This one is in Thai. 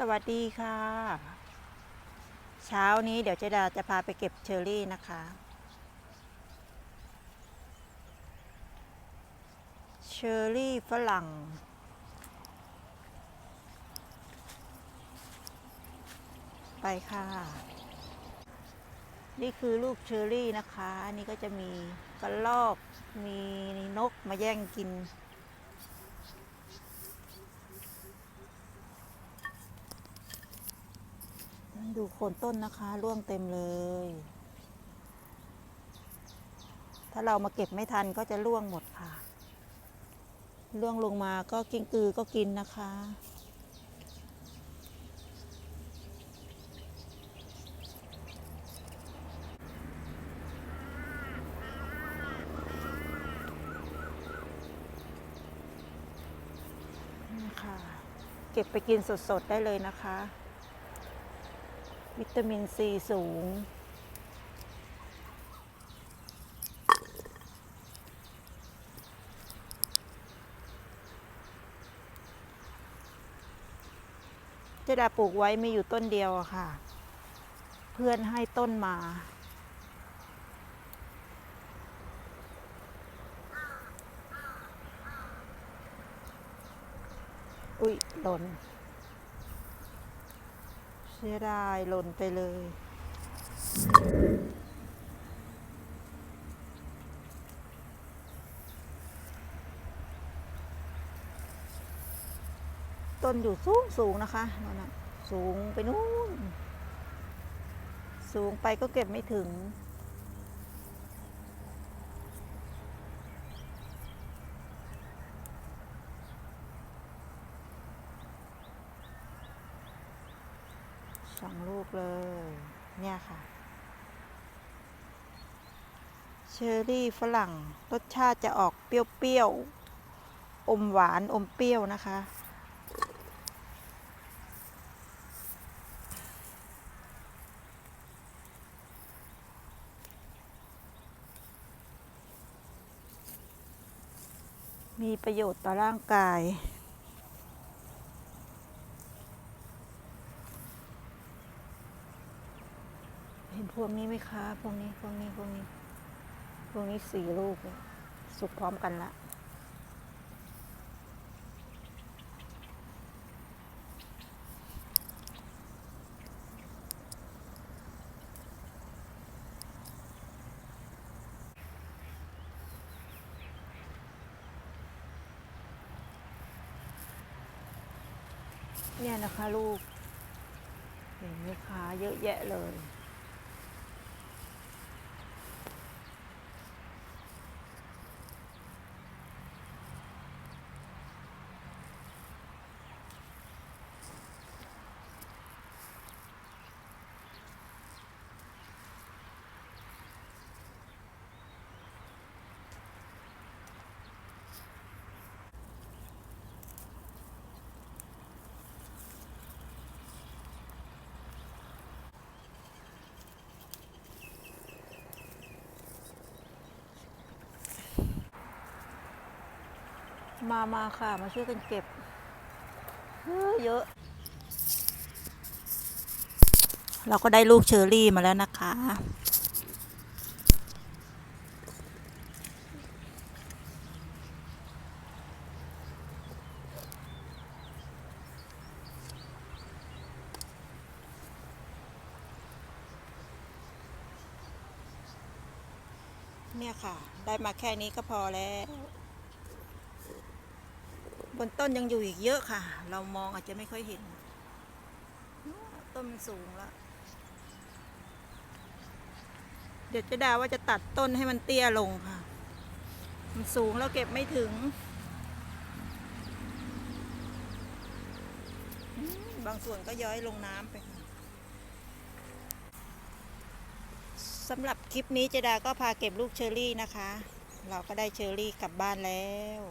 สวัสดีค่ะ เช้านี้เดี๋ยวเจดาจะพาไปเก็บเชอร์รี่นะคะ เชอร์รี่ฝรั่ง ไปค่ะ นี่คือลูกเชอร์รี่นะคะ อันนี้ก็จะมีกระรอกมีนกมาแย่งกินูโคนต้นนะคะ ร่วงเต็มเลย ถ้าเรามาเก็บไม่ทันก็จะร่วงหมดค่ะ ร่วงลงมาก็กิ้งกือก็กินนะคะนี่ค่ะเก็บไปกินสดๆได้เลยนะคะ วิตามินซีสูง เจดาปลูกไว้มีอยู่ต้นเดียวอะค่ะ เพื่อนให้ต้นมาอุ๊ยหล่น สียดายหล่นไปเลย ต้นอยู่สูงสูงนะคะนั่นนะสูงไปนู่น สูงไปก็เก็บไม่ถึง สองลูกเลย เนี่ยค่ะ เชอร์รี่ฝรั่ง รสชาติจะออกเปรี้ยวๆ อมหวานอมเปรี้ยวนะคะ มีประโยชน์ต่อร่างกาย เห็น พวงนี้ไหมคะ พวงนี้ พวงนี้ พวงนี้ พวงนี้สี่ลูก สุกพร้อมกันละ เนี่ยนะคะลูกเห็นไหมคะเยอะแยะเลย มามาค่ะ มาช่วยกันเก็บเยเยอะ เราก็ได้ลูกเชอร์รี่มาแล้วนะคะ เนี่ยค่ะ ได้มาแค่นี้ก็พอแล้ว บนต้นยังอยู่อีกเยอะค่ะ เรามองอาจจะไม่ค่อยเห็น ต้นมันสูงแล้ว เดี๋ยวจะดาว่าจะตัดต้นให้มันเตี้ยลงค่ะ มันสูงแล้วเก็บไม่ถึง บางส่วนก็ย้อยลงน้ำไปค่ะสำหรับคลิปนี้เจดาก็พาเก็บลูกเชอรี่นะคะ เราก็ได้เชอรี่กลับบ้านแล้ว